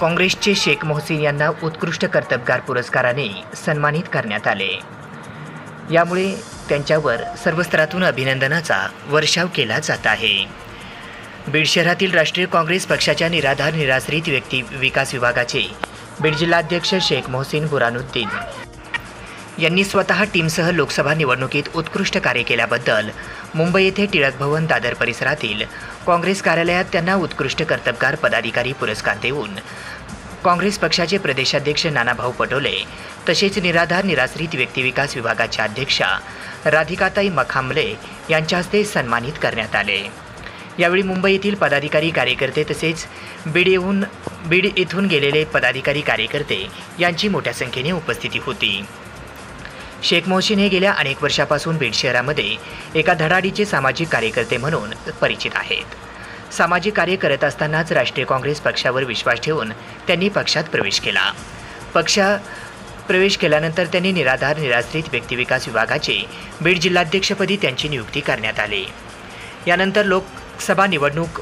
काँग्रेसचे शेख मोहसिन यांना उत्कृष्ट कर्तबगार पुरस्काराने सन्मानित करण्यात आले. यामुळे त्यांच्यावर सर्व स्तरातून अभिनंदनाचा वर्षाव केला जात आहे. बीड शहरातील राष्ट्रीय काँग्रेस पक्षाच्या निराधार निराश्रित व्यक्ती विकास विभागाचे बीड जिल्हाध्यक्ष शेख मोहसिन बुरानुद्दीन यांनी स्वतः टीमसह लोकसभा निवडणुकीत उत्कृष्ट कार्य केल्याबद्दल मुंबई येथे टिळक भवन दादर परिसरातील काँग्रेस कार्यालयात त्यांना उत्कृष्ट कर्तबगार पदाधिकारी पुरस्कार देऊन काँग्रेस पक्षाचे प्रदेशाध्यक्ष नानाभाऊ पटोले तसेच निराधार निराश्रित व्यक्तिविकास विभागाच्या अध्यक्षा राधिकाताई मखांबले यांच्या हस्ते सन्मानित करण्यात आले. यावेळी मुंबई येथील पदाधिकारी कार्यकर्ते तसेच बीड येऊन बीड येथून गेलेले पदाधिकारी कार्यकर्ते यांची मोठ्या संख्येने उपस्थिती होती. शेख मोहसिन हे गेल्या अनेक वर्षापासून बीड शहरामध्ये एका धडाडीचे सामाजिक कार्यकर्ते म्हणून परिचित आहेत. सामाजिक कार्य करत असतानाच राष्ट्रीय काँग्रेस पक्षावर विश्वास ठेवून त्यांनी पक्षात प्रवेश केला. पक्षा प्रवेश केल्यानंतर त्यांनी निराधार निराश्रित व्यक्तिविकास विभागाचे बीड जिल्हाध्यक्षपदी त्यांची नियुक्ती करण्यात आली. यानंतर लोकसभा निवडणूक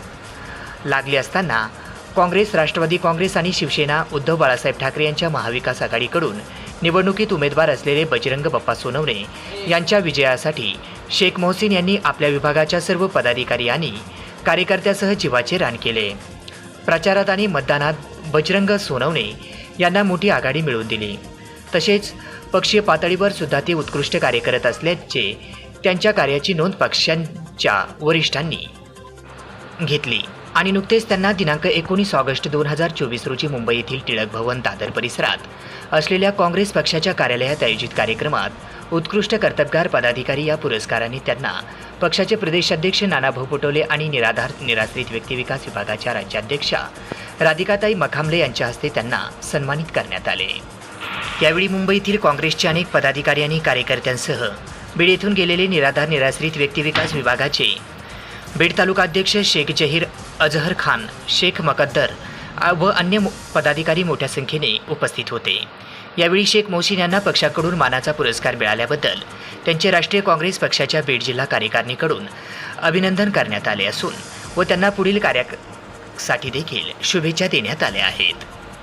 लागली असताना काँग्रेस राष्ट्रवादी काँग्रेस आणि शिवसेना उद्धव बाळासाहेब ठाकरे यांच्या महाविकास आघाडीकडून निवडणुकीत उमेदवार असलेले बजरंग बाप्पा सोनवणे यांच्या विजयासाठी शेख मोहसिन यांनी आपल्या विभागाच्या सर्व पदाधिकारी आणि कार्यकर्त्यासह जीवाचे रान केले. प्रचारात आणि मतदानात बजरंग सोनवणे यांना मोठी आघाडी मिळवून दिली. तसेच पक्षीय पातळीवर सुद्धा ते उत्कृष्ट कार्य करत असल्याचे त्यांच्या कार्याची नोंद पक्षांच्या वरिष्ठांनी घेतली. आणि नुकतेच त्यांना दिनांक एकोणीस ऑगस्ट दोन हजार चोवीस रोजी मुंबई येथील टिळक भवन दादर परिसरात असलेल्या काँग्रेस पक्षाच्या कार्यालयात आयोजित कार्यक्रमात उत्कृष्ट कर्तबगार पदाधिकारी या पुरस्काराने त्यांना पक्षाचे प्रदेशाध्यक्ष नानाभाऊ पटोले आणि निराधार निराश्रित व्यक्तिविकास विभागाच्या राज्याध्यक्षा राधिकाताई मखांबले यांच्या हस्ते त्यांना सन्मानित करण्यात आले. यावेळी मुंबईतील काँग्रेसचे अनेक पदाधिकारी आणि कार्यकर्त्यांसह बीड येथून गेलेले निराधार निराश्रित व्यक्तिविकास विभागाचे बीड तालुकाध्यक्ष शेख जहीर अजहर खान शेख मकद्दर व अन्य पदाधिकारी मोठ्या संख्येने उपस्थित होते. यावेळी शेख मोहसिन यांना पक्षाकडून मानाचा पुरस्कार मिळाल्याबद्दल त्यांचे राष्ट्रीय काँग्रेस पक्षाच्या बीड जिल्हा कार्यकारिणीकडून अभिनंदन करण्यात आले असून व त्यांना पुढील कार्यासाठी देखील शुभेच्छा देण्यात आल्या आहेत.